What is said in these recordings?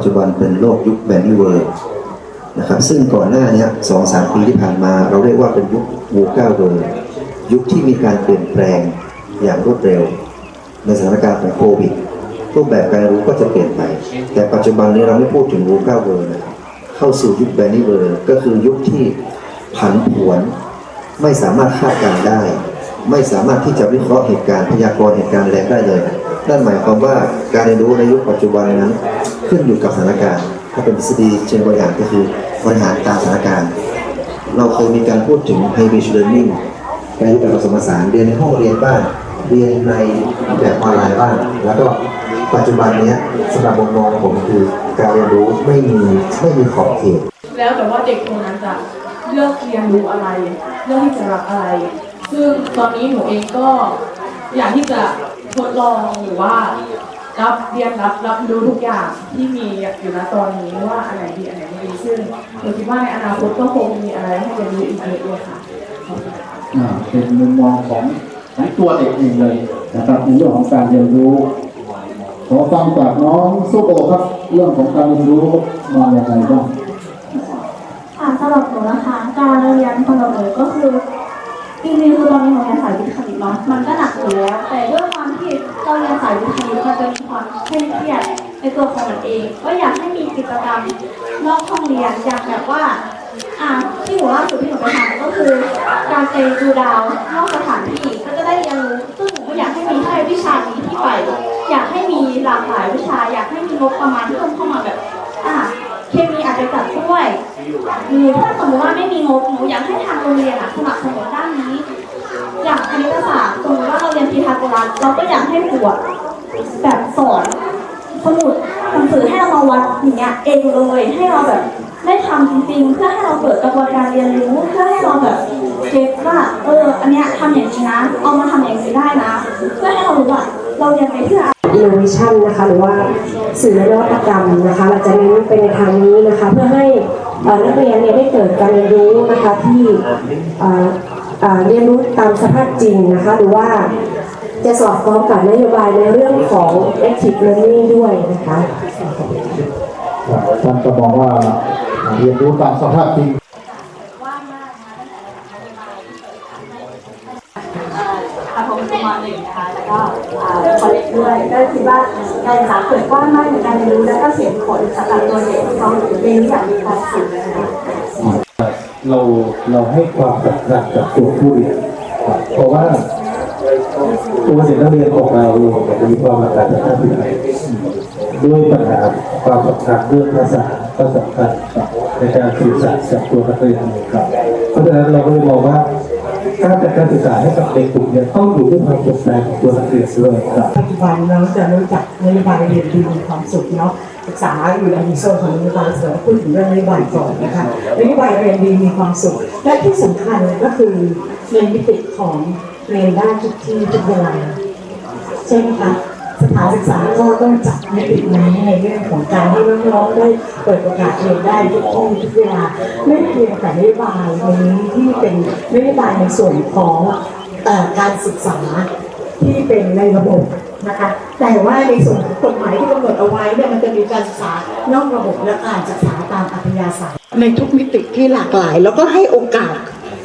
ปัจจุบันเป็นโลกยุคแบนนี่เวิร์นะครับ ซึ่งก่อนหน้าเนี้สองสามปีที่ผ่านมา เราเรียกว่าเป็นยุควูก้าเวิร์ยุคที่มีการเปลี่ยนแปลงอย่างรวดเร็ว ในสถานการณ์ของโควิดรูปแบบการรู้ก็จะเปลี่ยนไป แต่ปัจจุบันนี้เราไม่พูดถึงวูก้าเวิร์นะครับเข้าสู่ยุคแบนนี่เวิร์ก็คือยุคที่ผันผวนไม่สามารถคาดการได้ ไม่สามารถที่จะวิเคราะห์เหตุการณ์พยากรณ์เหตุการณ์แรงได้เลย นั่นหมายความว่าการเรียนรู้ในยุคปัจจุบันนั้นขึ้นอยู่กับสถานการณ์ ถ้าเป็นทฤษฎีเชิงบริหารก็คือบริหารตามสถานการณ์ เราเคยมีการพูดถึง hybrid learning การเรียนแบบผสมผสานเรียนในห้องเรียนบ้างเรียนในแบบออนไลน์บ้างแล้วก็ปัจจุบันนี้สำหรับมุมมองของผมคือการเรียนรู้ไม่มีไม่มีขอบเขตแล้วแต่ว่าเด็กคนนั้นจะเลือกเรียนรู้อะไร เลือกที่จะรับอะไร ซึ่งตอนนี้หนูเองก็อยากที่จะ ทดลองหรือว่า รับเรียนรับรับรู้ทุกอย่างที่มีอยู่ณตอนนี้ว่าอันไหนดีอันไหนไม่ดีซึ่งหนูคิดว่าในอนาคตก็คงมีอะไรให้เรียนรู้อีกเยอะเลยค่ะอ่าเป็นมุมมองของของตัวเด็กเองเลยนะครับในเรื่องของการเรียนรู้ ขอฟังจากน้องซุโอครับเรื่องของการเรียนรู้มองอย่างไรบ้างค่ะสำหรับหนูนะคะ การเรียนสำหรับหนูก็คือ จริงๆคือตอนนี้หนูเรียนสายวิทย์คณิตเนาะมันก็หนักอยู่แล้ว แต่ด้วยความที่เราเรียนสายวิทย์คณิตมันจะมีความเคร่งเครียดในตัวของมันเอง ก็อยากให้มีกิจกรรมนอกห้องเรียนอย่างแบบว่าอ่าที่หนูล่าสุดที่หนูไปทำก็คือ การไปดูดาวนอกสถานที่ก็จะได้เรียนรู้ซึ่งหนูก็อยากให้มีแค่วิชานี้ที่ไป อยากให้มีหลากหลายวิชา อยากให้มีงบประมาณเพิ่มเข้ามาแบบอ่า เคมีอาจจะจัดด้วยหรือถ้าสมมติว่าไม่มีงบหนูอยากให้ทางโรงเรียนอะสนับสนุนด้านนี้ อย่างคณิตศาสตร์สมมติว่าเราเรียนพีทาโกรัสเราก็อยากให้ครูอะแบบสอนสมุดหนังสือให้เรามาวัดอย่างเงี้ยเองเลยให้เราแบบได้ทำจริงๆ เพื่อให้เราเกิดกระบวนการเรียนรู้เพื่อให้เราแบบเก็ตว่าเอออันเนี้ยทำอย่างนี้นะ เอามาทำอย่างนี้ได้นะ เพื่อให้เรารู้ว่าเราเรียนไปเพื่อ innovation นะคะหรือว่าสื่อนวัตกรรมนะคะเราจะเน้นไปในทางนี้นะคะ เพื่อให้นักเรียนเนี่ยได้เกิดการเรียนรู้นะคะที่เอ่อเอ่อเรียนรู้ตามสภาพจริงนะคะหรือว่าจะสอดคล้องกับนโยบายในเรื่องของ active learning ด้วยนะคะท่านก็มองว่าเรียนรู้ตามสภาพจริง ค่ะผมเป็นมหนึ่งนะคะแล้วก็คอลเลจด้วยก็คิดว่าการศึกษาเปิดกว้างมากในการเรียนรู้และก็เสียผลสำหรับตัวเด็กที่เขาเรียนรู้อย่างมีความสุขนะคะเราเราให้ความสำคัญกับตัวผู้เรียนเพราะว่าตัวเด็กนักเรียนของเรามีความหลากหลายทางด้านวิชาด้วยปัญหาความสำคัญเรื่องภาษาก็สำคัญในการสื่อสารกับตัวนักเรียนครับเพราะฉะนั้นเราก็เลยมองว่า การจัดการศึกษาให้กับเด็กกลุ่มเนี้ต้องอยู่ด้วยความสนใจของตัวนักเรียนด้วยครับปัจจุบันเราจะรู้จักนโยบายเรียนดีมีความสุขเนาะศึกษาอยู่ในโซนของนโยบายเสริมพูดถึงเรื่องนโยบายก่อนนะคะนโยบายเรียนดีมีความสุข และที่สำคัญก็คือในมิติของเรียนได้ทุกที่ทุกเวลาใช่ไหมคะ สถานศึกษาก็ต้องจัดมิตินี้ในเรื่องของการให้น้องๆได้เปิดโอกาสเรียนได้ทุกที่ทุกเวลาไม่เพียงแต่นโยบายวันนี้ที่เป็นนโยบายในส่วนของอการศึกษาที่เป็นในระบบนะคะแต่ว่าในส่วนของกฎหมายที่กำหนดเอาไว้เนี่ยมันจะมีการศึกษานอกระบบและการศึกษาตามอัธยาศัยในทุกมิติที่หลากหลาย แล้วก็ให้โอกาส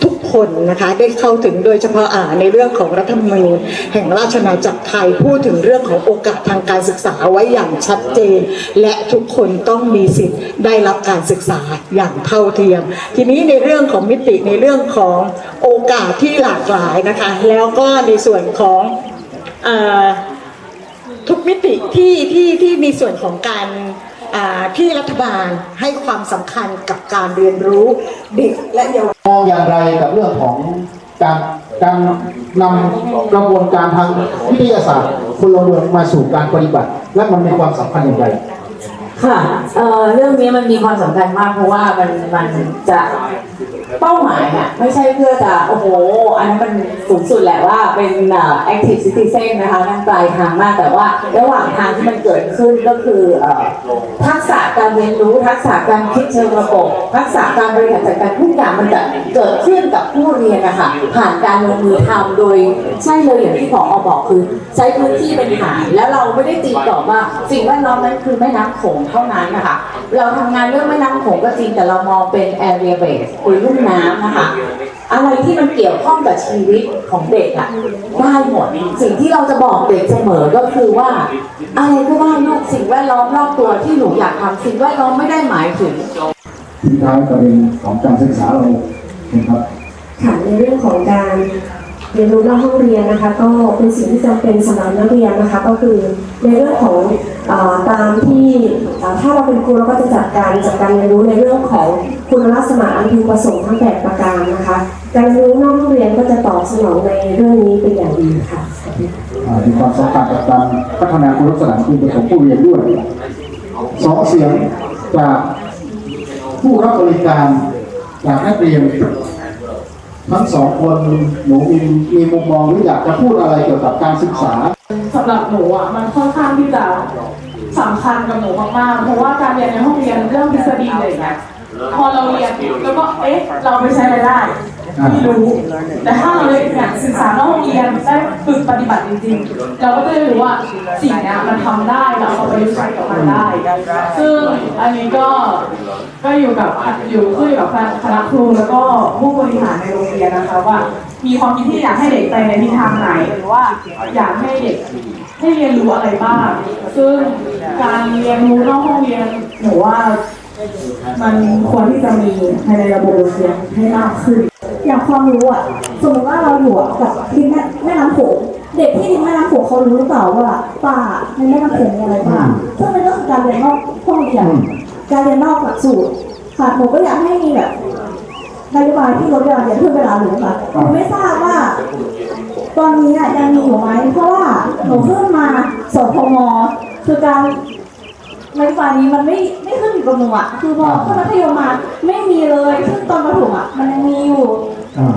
ทุกคนนะคะได้เข้าถึงโดยเฉพาะอ่าในเรื่องของรัฐธรรมนูญแห่งราชอาณาจักรไทยพูดถึงเรื่องของโอกาสทางการศึกษาไว้อย่างชัดเจน และทุกคนต้องมีสิทธิ์ได้รับการศึกษาอย่างเท่าเทียม ทีนี้ในเรื่องของมิติในเรื่องของโอกาสที่หลากหลายนะคะ แล้วก็ในส่วนของอ่อ ทุกมิติที่ที่ที่มีส่วนของการอ่าที่รัฐบาลให้ความสำคัญกับการเรียนรู้เด็กและเยาวชนมองอย่างไรกับเรื่องของการการนำกระบวนการทางวิทยาศาสตร์พลเมืองมาสู่การปฏิบัติ และมันมีความสำคัญอย่างไรค่ะเอ่อเรื่องนี้มันมีความสำคัญมากเพราะว่ามันมันจะเป้าหมายอะไม่ใช่เพื่อจะโอ้โห อันนั้นมันสูงสุดแหละว่าเป็น active citizen นะคะนั่นปลายทางมากแต่ว่าระหว่างทางที่มันเกิดขึ้นก็คือทักษะการเรียนรู้ทักษะการคิดเชิงระบบทักษะการบริหารจัดการทุกอย่างมันจะเกิดขึ้นกับผู้เรียนนะคะผ่านการลงมือทำโดยใช่เลยอย่างที่ผออบอกคือ ใช้พื้นที่เป็นฐานแล้วเราไม่ได้ตีกรอบว่าสิ่งแวดล้อมนั้นคือแม่น้ำโขงเท่านั้นนะคะเราทำงานเรื่องแม่น้ำโขงก็จริงแต่เรามองเป็น area base หรือลุ่มน้ำนะคะอะไรที่มันเกี่ยวข้องกับชีวิตของเด็กอะได้หมดสิ่งที่เราจะบอกเด็กเสมอก็คือว่า อะไรก็ได้ลูกสิ่งแวดล้อมรอบตัวที่หนูอยากทำสิ่งแวดล้อมไม่ได้หมายถึงทิ้งท้ายประเด็นของการศึกษาเรานะครับค่ะในเรื่องของการ เรียนรู้นอกห้องเรียนนะคะก็เป็นสิ่งที่จำเป็นสำหรับนักเรียนนะคะก็คือในเรื่องของอตามที่ถ้าเราเป็นครูเราก็จะจัดการจัดการเรียนรู้ในเรื่องของคุณลักษณะอันพึงประสงค์ทั้งแปดประการนะคะ การเรียนรู้นอกห้องเรียนก็จะตอบสนองในเรื่องนี้เป็นอย่างดีค่ะอ่ามีความสำคัญกับการพัฒนาคุณลักษณะคุณของผู้เรียนด้วยสองเสียงจากผู้รับบริการจากนักเรียน ทั้งสองคนหนูมีมีมุมมองหรืออยากจะพูดอะไรเกี่ยวกับการศึกษาสำหรับหนูอะมันค่อนข้างที่จะสำคัญกับหนูมากๆ เพราะว่าการเรียนในห้องเรียนเรื่องทฤษฎีอะไรอย่างเงี้ยพอเราเรียนแล้วก็เอ๊ะเราไปใช้อะไรได้ ไม่รู้แต่ถ้าเราเรียนเนี่ยศึกษานอกห้องเรียนได้ฝึกปฏิบัติจริงๆ เราก็จะได้รู้ว่าสิ่งเนี้ยมันทำได้เราเอาไปประยุกต์ใช้กับมันได้ ซึ่งอันนี้ก็ก็อยู่กับอยู่ขึ้นอยู่กับคณะครูแล้วก็ผู้บริหารในโรงเรียนนะคะว่า มีความคิดที่อยากให้เด็กไปในทิศทางไหนหรือว่าอยากให้เด็กให้เรียนรู้อะไรบ้าง ซึ่งการเรียนรู้นอกห้องเรียนหนูว่ามันควรที่จะมีภายในระบบโรงเรียนให้มากขึ้น อย่างความรู้อะ สมมติว่าเราอยู่อะกับริมแม่แม่น้ำโขงเด็กที่ริมแม่น้ำโขงเขารู้หรือเปล่าว่าป่าในแม่น้ำโขงมีอะไรบ้างซึ่งมันก็คือการเรียนนอกห้องเรียนการเรียนนอกหลักสูตรค่ะหนูก็อยากให้มีแบบนโยบายที่ลดเวลาเรียนเพิ่มเวลาหนูค่ะหนูไม่ทราบว่า ตอนนี้อะยังมีอยู่ไหมเพราะว่าหนูขึ้นมาสพมคือการ ในฝ่ายนี้มันไม่ไม่ขึ้นอยู่กับหนูอะคือพอขึ้นมัธยมมาไม่มีเลยซึ่งตอนประถมอะมันยังมีอยู่อ่า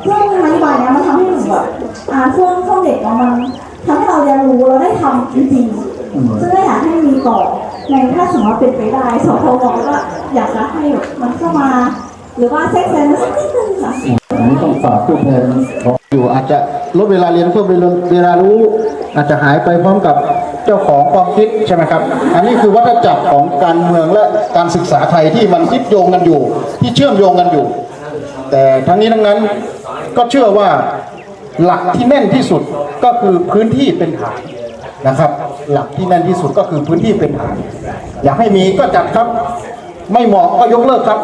เครื่องนโยบายเนี้ยมันทำให้หนูแบบอ่าช่วงช่วงเด็กเนาะมันทำให้เราเรียนรู้เราได้ทำจริงๆซึ่งก็อยากให้มีต่อในถ้าสมมติว่าเป็นไปได้สพมก็อยากจะให้แบบมันเข้ามา หรือว่าแทรกแซงมาสักนิดนึงค่ะอันนี้ต้องฝากผู้แทนของอยู่อาจจะลดเวลาเรียนเพิ่มเวลาเวลารู้ อาจจะหายไปพร้อมกับ เจ้าของความคิดใช่ไหมครับ อันนี้คือวัฏจักรของการเมืองและการศึกษาไทยที่มันยึดโยงกันอยู่ ที่เชื่อมโยงกันอยู่ แต่ทั้งนี้ทั้งนั้นก็เชื่อว่าหลักที่แน่นที่สุดก็คือพื้นที่เป็นฐานนะครับ หลักที่แน่นที่สุดก็คือพื้นที่เป็นฐาน อยากให้มีก็จัดครับ ไม่เหมาะก็ยกเลิกครับ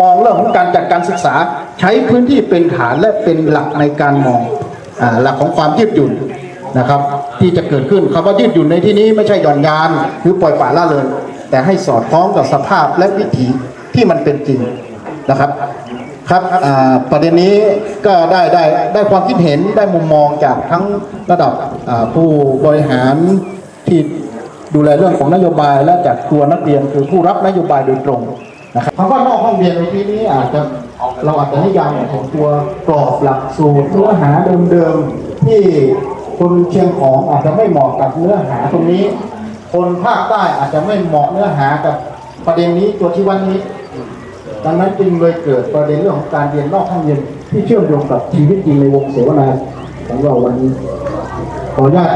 มองเรื่องของการจัดการศึกษา ใช้พื้นที่เป็นฐานและเป็นหลักในการมองอหลักของความยืดหยุ่น นะครับ ที่จะเกิดขึ้นคำว่ายืดหยุ่นในที่นี้ไม่ใช่หย่อนยาน หรือปล่อยปละละเลย แต่ให้สอดคล้องกับสภาพและวิถีที่มันเป็นจริงนะครับครับอ่าประเด็นนี้ก็ได้ได้ได้ความคิดเห็นได้มุมมองจากทั้งระดับผู้บริหารที่ดูแลเรื่องของนโยบาย และจากตัวนักเรียนคือผู้รับนโยบายโดยตรงนะครับคำว่านอกห้องเรียนในที่นี้อาจจะเราอาจจะนิยามของตัวกรอบหลักสูตรเนื้อหาเดิมๆที่ คนเชียงของอาจจะไม่เหมาะกับเนื้อหาตรงนี้ คนภาคใต้อาจจะไม่เหมาะเนื้อหากับประเด็นนี้ตัวที่วันนี้ ดังนั้นจึงเลยเกิดประเด็นเรื่องของการเรียนนอกห้องเรียนที่เชื่อมโยงกับชีวิตจริงในวงเสวนาของเราวันนี้ขออนุญาต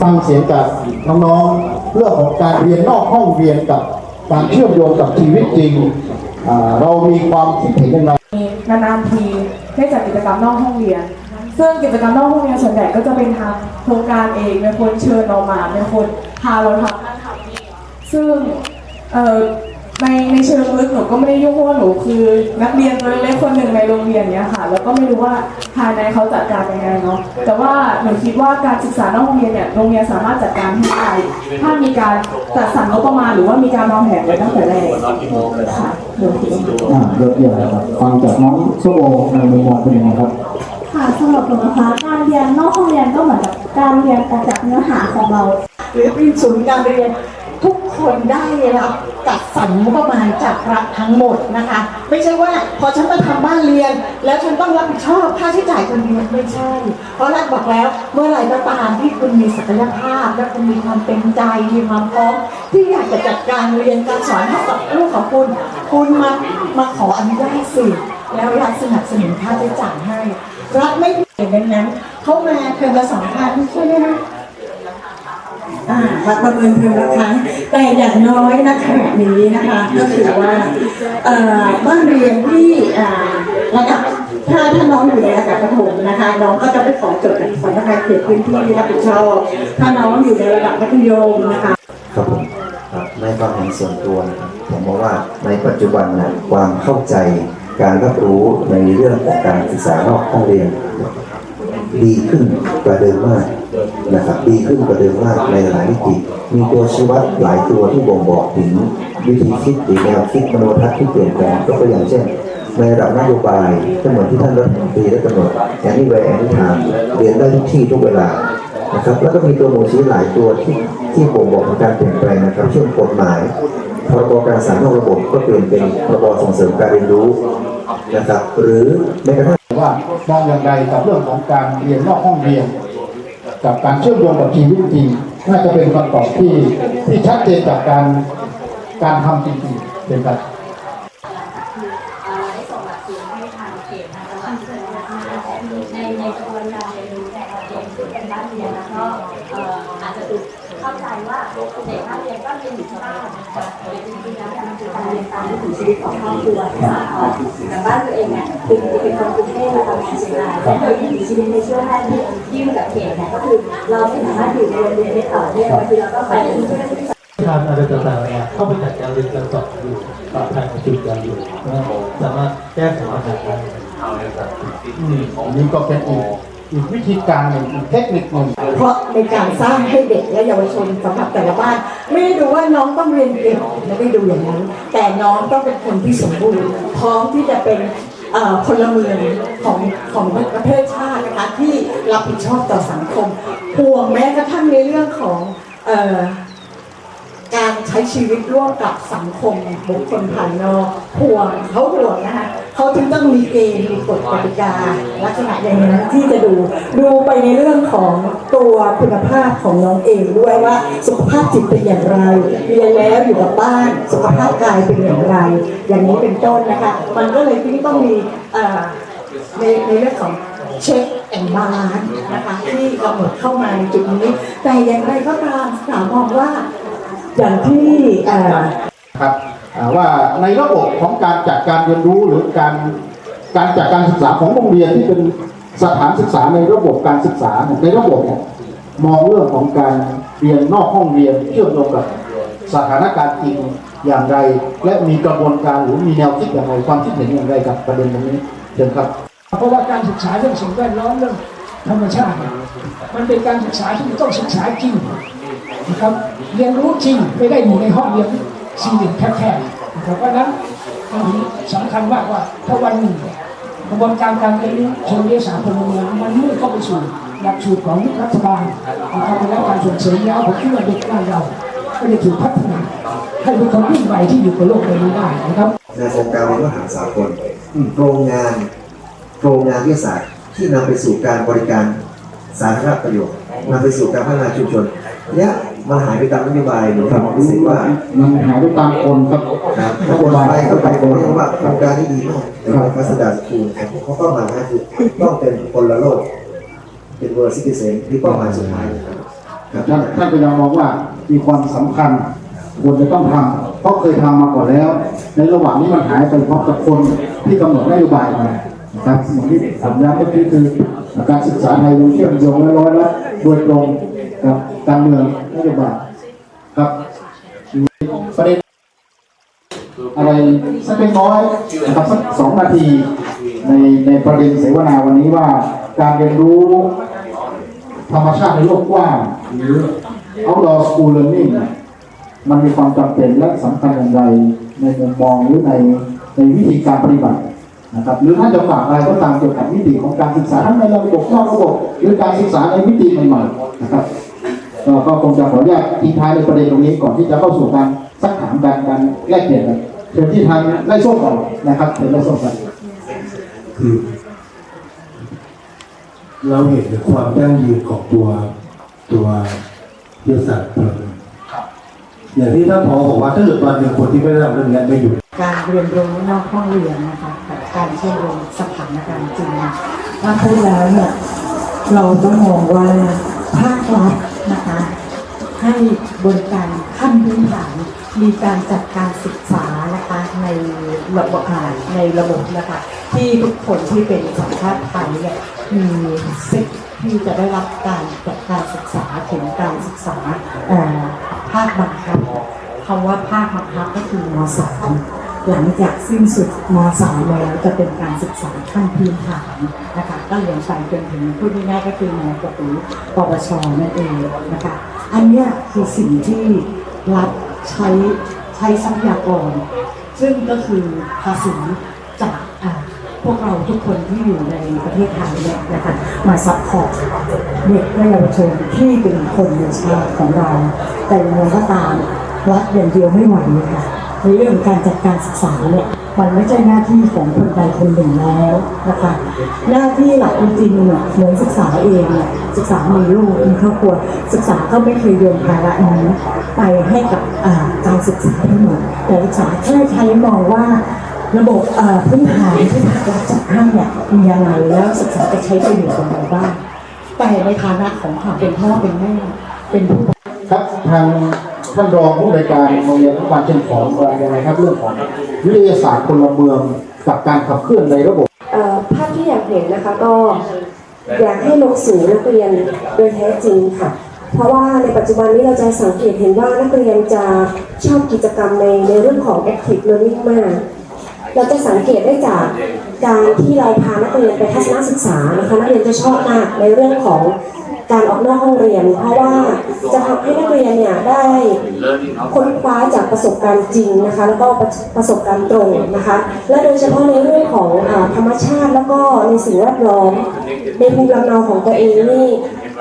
ฟังเสียงจากน้องๆเรื่องของการเรียนนอกห้องเรียนกับการเชื่อมโยงกับชีวิตจริงเรามีความคิดเห็นย่างไรนานๆทีได้จัดกิจกรรมนอกห้องเรียน ซึ่งกิจกรรมนอกห้องเรียนส่วนใหญ่ก็จะเป็นทางโครงการเองเป็นคนเชิญเรามาเป็นคนพาเราทำนั่นทำนี่ซึ่งในในเชิงลึกหนูก็ไม่ได้ยุ่งเพราะว่าหนูคือนักเรียนตัวเล็กๆคนหนึ่งในโรงเรียนเนี้ยค่ะ แล้วก็ไม่รู้ว่าภายในเขาจัดการยังไงเนาะแต่ว่าหนูคิดว่าการศึกษานอกโรงเรียนเนี่ยโรงเรียนสามารถจัดการให้ได้ถ้ามีการจัดสรรงบประมาณหรือว่ามีการวางแผนไว้ตั้งแต่แรกค่ะหนูคิดว่าอ่าเดี๋ยวเดี๋ยวฟังจากน้องโซโอในมุมมองเป็นยังไงครับ ค่ะสำหรับหนูนะคะการเรียนนอกห้องเรียนก็เหมือนกับการเรียนออกจากเนื้อหาของเรา หรือเป็นศูนย์การเรียนทุกคนได้รับจัดสรรงบประมาณจากรัฐทั้งหมดนะคะ ไม่ใช่ว่าพอฉันมาทำบ้านเรียน แล้วฉันต้องรับผิดชอบค่าใช้จ่ายคนเดียวไม่ใช่ เพราะรัฐบอกแล้วเมื่อไหร่ก็ตามที่คุณมีศักยภาพ และคุณมีความเต็มใจมีความพร้อมที่อยากจะจัดการเรียนการสอนให้กับลูกของคุณ คุณมามาขออนุญาตสิแล้วรัฐสนับสนุนค่าใช้จ่ายให้ รัฐไม่เห็นดังนั้น เขามาเทอมละสองพันใช่ไหมคะอ่ารัฐประเมินเทอมละครั้งแต่อย่างน้อยณขณะนี้นะคะ ก็คือว่าเอ่อบ้านเรียนที่อ่าระดับถ้าถ้าน้องอยู่ในระดับประถมนะคะ น้องก็จะไปขอจดกับสำนักงานเขตพื้นที่รับผิดชอบถ้าน้องอยู่ในระดับมัธยมนะคะครับผมในความเห็นส่วนตัวนะครับผมมองว่าในปัจจุบันนะความเข้าใจ การรับรู้ในเรื่องของการศึกษานอกห้องเรียน ดีขึ้นกว่าเดิมมากนะครับดีขึ้นกว่าเดิมมากในหลายมิติมีตัวชี้วัดหลายตัวที่บ่งบอกถึงวิธีคิดหรือแนวคิดมโนทัศน์ที่เปลี่ยนแปลงยกตัวอย่างเช่น ในระดับนโยบายก็เหมือนที่ท่านรัฐมนตรีได้กำหนดแอนนี่แวร์แอนนี่ทามเรียนได้ทุกที่ทุกเวลานะครับแล้วก็มีตัวหมูชี้หลายตัวที่ ที่บ่งบอกถึงการเปลี่ยนแปลงนะครับเช่นกฎหมายพรบการสานนอกระบบก็เปลี่ยนเป็นพรบส่งเสริมการเรียนรู้นะครับ หรือแม้กระทั่งว่ามองอย่างไรกับเรื่องของการเรียนนอกห้องเรียน กับการเชื่อมโยงกับชีวิตจริงน่าจะเป็นคำตอบที่ที่ชัดเจนจากการการทำจริงๆเป็นครับ ชีวิตของครอบครัวนะคะแต่บ้านตัวเองเนี่ยคือเป็นคนกรุงเทพมาทำงานเชียงรายและโดยวิถีชีวิตในช่วงแรกที่ที่อยู่กับเขตเนี่ยก็คือเราไม่สามารถอยู่ในโรงเรียนได้ต่อเนื่องบางทีเราต้องไปที่ที่ทำอะไรต่างๆเนี่ยเข้าไปจัดการเรียนการสอนอยู่ปรับภายในจุดการอยู่สามารถแก้ไขปัญหาได้อืมอันนี้ก็เป็นอีก อีกวิธีการหนึ่งอีกเทคนิคหนึ่งเพราะในการสร้างให้เด็กและเยาวชนสำหรับแต่ละบ้านไม่ได้ดูว่าน้องต้องเรียนเก่งไม่ได้ดูอย่างนั้น แต่น้องต้องเป็นคนที่สมบูรณ์พร้อมที่จะเป็นพลเมืองของของประเทศชาตินะคะที่รับผิดชอบต่อสังคมห่วงแม้กระทั่งในเรื่องของ การใช้ชีวิตร่วมกับสังคมบุคคลภายนอกห่วงเขาห่วงนะคะเขาถึงต้องมีเกณฑ์มีกฎกติกาลักษณะอย่างนั้นที่จะดูดูไปในเรื่องของตัวคุณภาพของน้องเองด้วยว่าสุขภาพจิตเป็นอย่างไรเรียนแล้วอยู่กับบ้านสุขภาพกายเป็นอย่างไร อย่างนี้เป็นต้นนะคะมันก็เลยที่ต้องมีในในเรื่องของเช็คแอนด์บาลานนะคะที่กำหนดเข้ามาในจุดนี้แต่อย่างไรก็ตามสามมองว่า อย่างที่ครับว่าในระบบของการจัดการเรียนรู้หรือการการจัดการศึกษาของโรงเรียนที่เป็นสถานศึกษาในระบบการศึกษาในระบบเนี่ยมองเรื่องของการเรียนนอกห้องเรียนเชื่อมโยงกับสถานการณ์จริงอย่างไร และมีกระบวนการหรือมีแนวคิดอย่างไรความคิดเห็นอย่างไรกับประเด็นตรงนี้เชิญครับ เพราะว่าการศึกษาเรื่องสิ่งแวดล้อมเรื่องธรรมชาติ มันเป็นการศึกษาที่ต้องศึกษาจริง นะครับ เรียนรู้จริงไม่ได้อยู่ในห้องเรียนสี่เหลี่ยมแคบๆนะครับเพราะฉะนั้นมันสำคัญมากว่าถ้าวันหนึ่งกระบวนการการเรียนรู้เชิงวิทยาศาสตร์พลเมืองมันมุ่งเข้าไปสู่หลักสูตรของรัฐบาลนะครับและการส่งเสริมแล้วผมคิดว่าเด็กบ้านเราก็จะถูกพัฒนาให้เป็นคนรุ่นใหม่ที่อยู่กับโลกใบนี้ได้นะครับในโครงการเรียนรู้หาสากลโครงงานโครงงานวิทยาศาสตร์ที่นำไปสู่การบริการสาธารณประโยชน์นำไปสู่การพัฒนาชุมชนเนี่ย มันหายไปตามนโยบายหรือความรู้สึกว่ามันหายไปตามคนครับครับถ้าคนไปก็ไปผมเรียกว่าโครงการนี้ดีมากในพัสดาสคูลครับเขาก็มาคือต้องเป็นคนละโลก เป็นเวอร์ซิติเซนที่เป้าหมายสุดท้ายครับท่านท่านก็ยังมองว่ามีความสำคัญควรจะต้องทำเพราะเคยทำมาก่อนแล้ว ในระหว่างนี้มันหายไปเพราะกับคนที่กำหนดนโยบายมานะครับสิ่งที่ผมย้ำเมื่อกี้คือการศึกษาไทยยังเชื่อมโยงและร้อยละโดยตรง กับการเมืองนโยบายครับประเด็นอะไรสักเล็กน้อยนะครับสักสองนาทีในในประเด็นเสวนาวันนี้ว่า การเรียนรู้ ธรรมชาติในโลกกว้างหรือ outdoor school learning เนี่ยมันมีความจำเป็นและสำคัญอย่างไรในมุมมองหรือในในวิธีการปฏิบัตินะครับหรือถ้าจะฝากอะไรก็ตามเกี่ยวกับมิติของการศึกษาทั้งในระบบนอกระบบหรือการศึกษาในมิติใหม่ๆนะครับ ก็คงจะขออนุญาตทิ้งท้ายในประเด็นตรงนี้ก่อนที่จะเข้าสู่การสักถามการการแลกเปลี่ยนกันเชิญที่ทางไล่ส้มก่อนนะครับเชิญไล่ส้มกันคือเราเห็นถึงความยั่งยืนของตัวตัววิทยาศาสตร์พลเมืองอย่างที่ท่านผอบอกว่าถ้าเกิดวันหนึ่งคนที่ไม่ได้ทำเรื่องนี้ไม่อยู่การเรียนรู้นอกห้องเรียนนะคะกับการเชื่อมโยงสถานการณ์จริงนะถ้าพูดแล้วเนี่ยเราต้องมองว่าภาครัฐ นะคะให้บริการขั้นพื้นฐานมีการจัดการศึกษานะคะในระบบอ่าในระบบนะคะที่ทุกคนที่เป็นสัญชาติไทยเนี่ยมีสิทธิ์ที่จะได้รับการจัดการศึกษาถึงการศึกษาภาคบังคับคำว่าภาคบังคับก็คือมสาม หลังจากสิ้นสุดมสามแล้วจะเป็นการศึกษาขั้นพื้นฐานนะคะก็เรียนไปจนถึงพูดง่ายๆก็คือมปหรือปวชนั่นเองนะคะอันนี้คือสิ่งที่รัฐใช้ใช้ทรัพยากร ซึ่งก็คือภาษีจากพวกเราทุกคนที่อยู่ในประเทศไทยเนี่ยนะคะมาซัพพอร์ตเด็กและเยาวชนที่เป็นคนในชาติของเรา แต่อย่างไรก็ตามรัฐอย่างเดียวไม่ไหวค่ะ ในเรื่องการจัดการศึกษาเนี่ยมันไม่ใช่หน้าที่ของคนใดคนหนึ่งแล้วนะคะหน้าที่หลักจริงๆเนี่ยเหมือนศึกษาเองเนี่ยศึกษามีลูกมีครอบครัวศึกษาก็ไม่เคยโยนภาระนี้ไปให้กับการศึกษาทั้งหมดแต่ศึกษาแค่ใช้มองว่าระบบพื้นฐานที่ภาครัฐจัดให้เนี่ยมียังไงแล้วศึกษาจะใช้ประโยชน์อย่างไรบ้างแต่ในฐานะของความเป็นพ่อเป็นแม่เป็นผู้ครับทาง ท่านรองผู้ในวยการโรงเรียนทุกวันเชียงของมองยังไงครับเรื่องของวิทยาศาสตร์พลเมืองกับการขับเคลื่อนในระบบภาพที่อยากเห็นนะคะก็อยากให้ลงสู่นักเรียนโดยแท้จริงค่ะ เพราะว่าในปัจจุบันนี้เราจะสังเกตเห็นว่านักเรียนจะชอบกิจกรรมในในเรื่องของ active learning มาก เราจะสังเกตได้จากการที่เราพานักเรียนไปทัศนศึกษานะคะนักเรียนจะชอบมากในเรื่องของ การออกนอกห้องเรียน เพราะว่าจะทำให้นักเรียนเนี่ยได้ค้นคว้าจากประสบการณ์จริงนะคะแล้วก็ประประสบการณ์ตรงนะคะ และโดยเฉพาะในเรื่องของอธรรมชาติแล้วก็ในสิ่งแวดล้อมในภูมิลำเนาของตัวเองนี่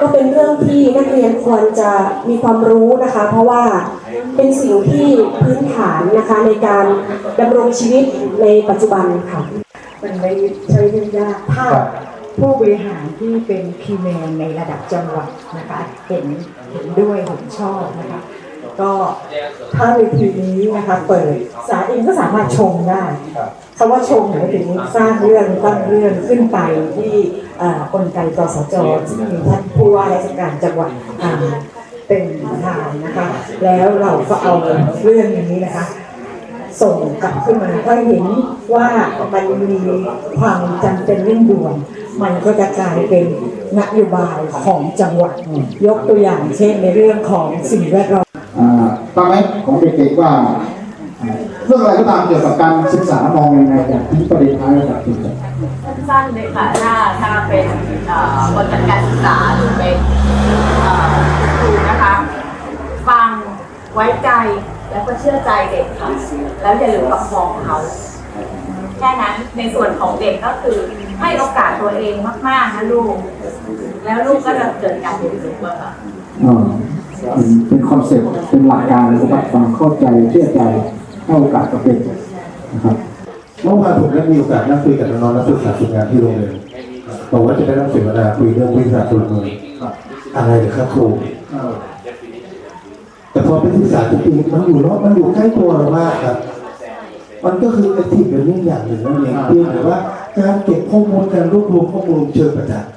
ก็เป็นเรื่องที่นักเรียนควรจะมีความรู้นะคะ เพราะว่าเป็นสิ่งที่พื้นฐานนะคะในการดำรงชีวิตในปัจจุบันค่ะ มันไม่ใช่เรื่องยากถ้า ผู้บริหารที่เป็นพีแมนในระดับจังหวัดนะคะเห็นเห็นด้วยเห็นชอบนะคะ ก็ถ้าเวทีนี้นะคะเปิดสาเองก็สามารถชมได้คำว่าชมหมายถึงสร้างเรื่องตั้งเรื่องขึ้นไปที่อ่ากลไกกสจที่มีท่านผู้ว่าราชการจังหวัดเป็นประธานนะคะ แล้วเราก็เอาเรื่องนี้นะคะ ส่งกลับขึ้นมาก็เห็นว่ามันมีความจำเป็นเร่งด่วนมันก็จะกลายเป็นนโยบายของจังหวัด ยกตัวอย่างเช่นในเรื่องของสิ่งแวดล้อมอ่าตั้งไหมของเด็กๆว่าอ่าเรื่องอะไรก็ตามเกี่ยวกับการศึกษามองยังไงอย่างที่ประเด็นท้ายนะครับคุณสั้นๆเลยค่ะถ้าถ้าเป็นเอ่อคนจัดการศึกษาหรือเป็นเอ่อครูนะคะ ฟังไว้ใจ แล้วก็เชื่อใจเด็กค่ะ แล้วอย่าลืมประคองเขา แค่นั้นในส่วนของเด็กก็คือให้โอกาสตัวเองมากๆนะลูก แล้วลูกก็จะเกิดการเรียนรู้อะค่ะอ่าเป็นเป็นคอนเซ็ปต์เป็นหลักการสำหรับความเข้าใจเชื่อใจให้โอกาสกับเด็กนะครับเมื่อวานผมได้มีโอกาสนั่งคุยกับน้องๆนักศึกษาฝึกงานที่โรงเรียนบอกว่าจะได้รับเสวนาคุยเรื่องวิทยาศาสตร์พลเมืองอะไรเหรอครับครูแต่ พอเป็นศึกษาจริงๆมันอยู่รอบมันอยู่ใกล้ตัวเรามากครับ มันก็คือ active learning อย่างหนึ่งนั่นเองเพียงแต่ว่าการเก็บข้อมูลการรวบรวมข้อมูลเชิงประจักษ์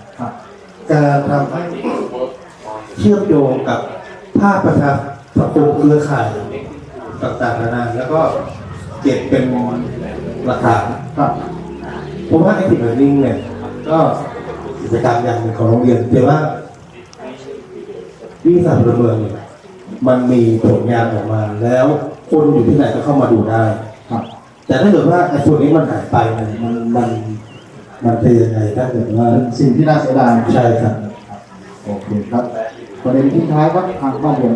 การทำให้เชื่อมโยงกับภาคประชาสังคมเครือข่ายต่างๆนานาแล้วก็เก็บเป็นหลักฐานครับผมว่า active learning เนี่ยก็กิจกรรมอย่างหนึ่งของโรงเรียนแต่ว่าวิทยาศาสตร์พลเมืองเนี่ย มันมีผลงานออกมา แล้วคนอยู่ที่ไหนก็เข้ามาดูได้ ครับ แต่ถ้าเกิดว่าไอ้ส่วนนี้มันหายไปเนี่ยมันมันมันเป็นยังไงถ้าเกิดว่าเป็นสิ่งที่น่าเสียดายใช่ครับโอเคครับประเด็นที่ท้ายครับทางบ้านเรียน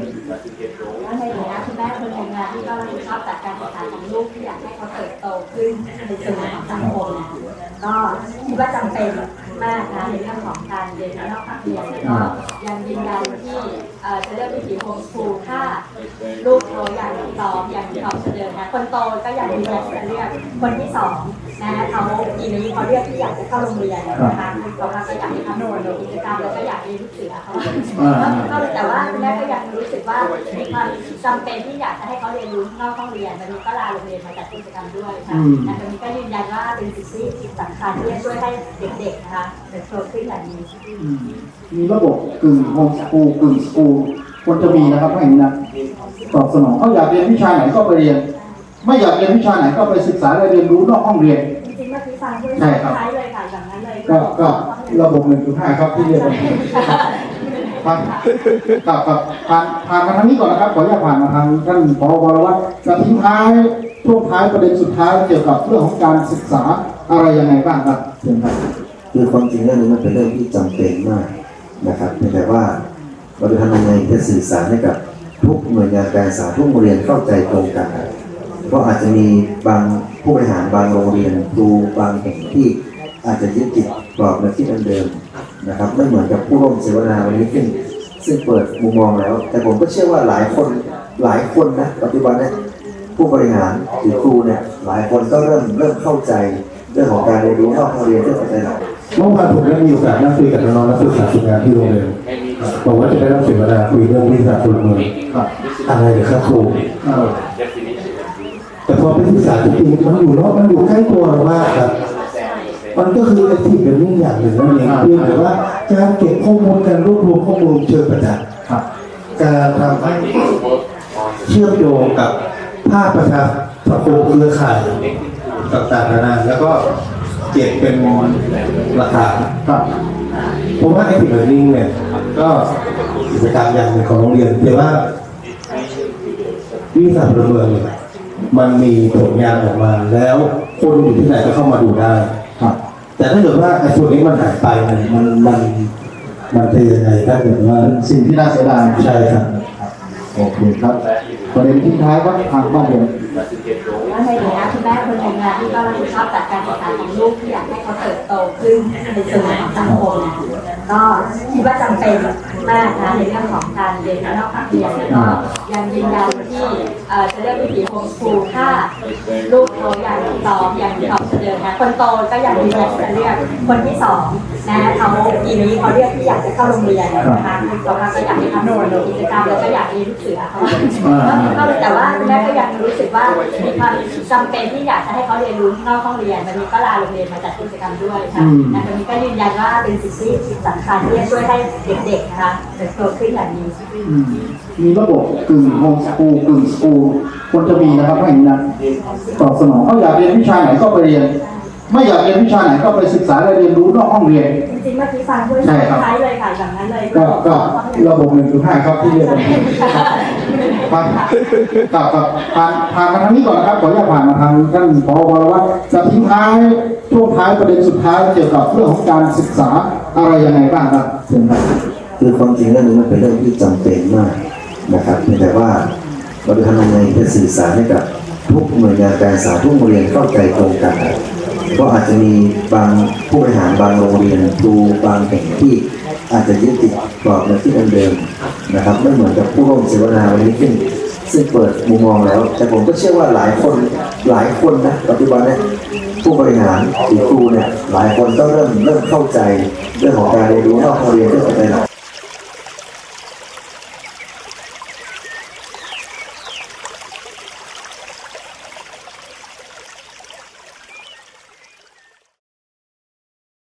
ว่าในฐานะคุณแม่คนทำงานที่ก็รับผิดชอบจัดการศึกษาของลูกที่อยากให้เขาเติบโตขึ้นในเชิงของสังคมนะก็คิดว่าจำเป็นมากนะในเรื่องของการเรียนนอกภาคเรียนแล้วก็ยังยืนยัน ที่เจะเลือกวิถีโฮมสคูลถ้าลูกโตอย่างสองอย่างสองจะเดินนะคนโตก็อย่างที่จะเลือกคนที่สองนะเขาปีนี้เขาเลือกที่อยากจะเข้าโรงเรียนนะคะเขาก็อยากให้ทำกิจกรรมแล้วก็อยากเรียนลูกเสือเขาก็แต่ว่าแม่ก็ยังรู้สึกว่ามีความจำเป็นที่อยากจะให้เขาเรียนรู้นอกห้องเรียนวันนี้ก็ลาโรงเรียนมาจัดกิจกรรมด้วยค่ะแต่วันนี้ก็ยืนยันว่าเป็นสิ่งที่สำคัญที่จะช่วยให้เด็กๆนะคะเติบโตขึ้นอย่างนี้มีระบบกึ่งโฮมสกูลกึ่งสกูลควรจะมีนะครับถ้าอย่างนี้นะตอบสนองเขาอยากเรียนวิชาไหนก็ไปเรียน ไม่อยากเรียนวิชาไหนก็ไปศึกษาและเรียนรู้นอกห้องเรียนจริงๆเมื่อกี้ฟังด้วยใช่ครับใช้เลยค่ะอย่างนั้นเลยก็ก็ระบบหนึ่งจุดห้าครับที่เรียนกันผ่านกับกับผ่านผ่านมาทางนี้ก่อนนะครับขออนุญาตผ่านมาทางท่านผอวรวัตรจะทิ้งท้ายช่วงท้ายประเด็นสุดท้ายเกี่ยวกับเรื่องของการศึกษาอะไรยังไงบ้างครับเชิญครับคือความจริงเรื่องนี้มันเป็นเรื่องที่จำเป็นมากนะครับเพียงแต่ว่า เราจะทำยังไงจะสื่อสารให้กับทุกหน่วยงานการศึกษาทุกโรงเรียนเข้าใจตรงกัน เพราะอาจจะมีบางผู้บริหารบางโรงเรียนครูบางแห่งที่อาจจะยึดติดกรอบแนวคิดเดิมนะครับ ไม่เหมือนกับผู้ร่วมเสวนาวันนี้ซึ่งซึ่งเปิดมุมมองแล้ว แต่ผมก็เชื่อว่าหลายคนหลายคนนะปัจจุบันเนี่ยผู้บริหารหรือครูเนี่ยหลายคนก็เริ่มเริ่มเข้าใจเรื่องของการเรียนรู้นอกห้องเรียนเรื่องของใจหลักเมื่อวานผมได้มีโอกาสนั่งคุยกับน้องนักศึกษาฝึกงานที่โรงเรียน บอกว่าจะได้รับเสวนาคุยเรื่องวิชาพลเมืองครับอะไรเดี๋ยวครับครูเออแต่พอไปศึกษาจริงๆมันอยู่นอกมันอยู่ใกล้ตัวเรามากครับมันก็คือไอ้ที่เป็นเรื่องอย่างหนึ่งนั่นเองเพียงแต่ว่าการเก็บข้อมูลการรวบรวมข้อมูลเชิงประจักษ์ครับการทำให้เชื่อมโยงกับภาคประชาสังคมเครือข่ายต่างๆนานาแล้วก็เก็บเป็นหลักฐานครับผมว่าไอ้ที่แบบนี้เนี่ย ก็กิจกรรมอย่างหนึ่งของโรงเรียนแต่ว่าวิสาพลเมืองเนี่ยมันมีผลงานออกมาแล้วคนอยู่ที่ไหนก็เข้ามาดูได้ครับ แต่ถ้าเกิดว่าไอ้ส่วนนี้มันหายไปเนี่ยมันมันมันจะยังไงถ้าเกิดว่าสิ่งที่น่าเสียดายใช่ครับโอเคครับประเด็นทิ้งท้ายครับทางบ้านเรียนว่าในฐานะคุณแม่คนหนึ่งนะที่ก็รับผิดชอบจัดการศึกษาของลูกที่อยากให้เขาเติบโตขึ้นในเชิงของสังคมนะ ก็คิดว่าจำเป็นมากนะในเรื่องของการเรียนนอกห้องเรียนแล้วก็ยังยืนยันที่จะเลือกวิถีโฮมสคูลถ้าลูกโตอย่างสองอย่างสองจะเดินนะคนโตก็อย่างที่จะเลือกคนที่สองนะเขาปีนี้เขาเลือกที่อยากจะเข้าโรงเรียนนะคะเขาก็อยากให้ทำกิจกรรมแล้วก็อยากเรียนลูกเสือเขาก็แต่ว่าแม่ก็ยังรู้สึกว่ามีความจำเป็นที่อยากจะให้เขาเรียนรู้นอกห้องเรียนวันนี้ก็ลาโรงเรียนมาจัดกิจกรรมด้วยค่ะนะวันนี้ก็ยืนยันว่าเป็นสิ่งที่สำคัญที่จะช่วยให้เด็กๆนะคะเติบโตขึ้นอย่างนี้อืมมีระบบกึ่งโฮมสกูลกึ่งสกูลควรจะมีนะครับถ้าอย่างนี้นะตอบสนองเขาอยากเรียนวิชาไหนก็ไปเรียน ไม่อยากเรียนวิชาไหนก็ไปศึกษาและเรียนรู้นอกห้องเรียน จริงๆเมื่อกี้ฟังด้วยใช่ครับ ใช้เลยค่ะอย่างนั้นเลยก็ก็ระบบหนึ่งจุดห้าครับที่เรียนกัน ผ่านกับกับผ่านผ่านมาทางนี้ก่อนนะครับขออนุญาตผ่านมาทางท่านผอวรวัตรจะทิ้งท้ายช่วงท้ายประเด็นสุดท้ายเกี่ยวกับเรื่องของการศึกษาอะไรยังไงบ้างครับเชิญครับคือความจริงเรื่องนี้มันเป็นเรื่องที่จำเป็นมากนะครับเพียงแต่ว่าเราจะทำยังไงจะสื่อสารให้กับทุกหน่วยงานการศึกษาทุกโรงเรียนเข้าใจตรงกันเพราะอาจจะมีบางผู้บริหารบางโรงเรียนครูบางแห่งที่ อาจจะยึดติดกรอบแนวคิดเดิมๆนะครับ ไม่เหมือนกับผู้ร่วมเสวนาวันนี้ซึ่งซึ่งเปิดมุมมองแล้ว แต่ผมก็เชื่อว่าหลายคนหลายคนนะปัจจุบันเนี่ยผู้บริหารหรือครูเนี่ยหลายคนก็เริ่มเริ่มเข้าใจเรื่องของการเรียนรู้นอกห้องเรียนเรื่องอะไรหลัก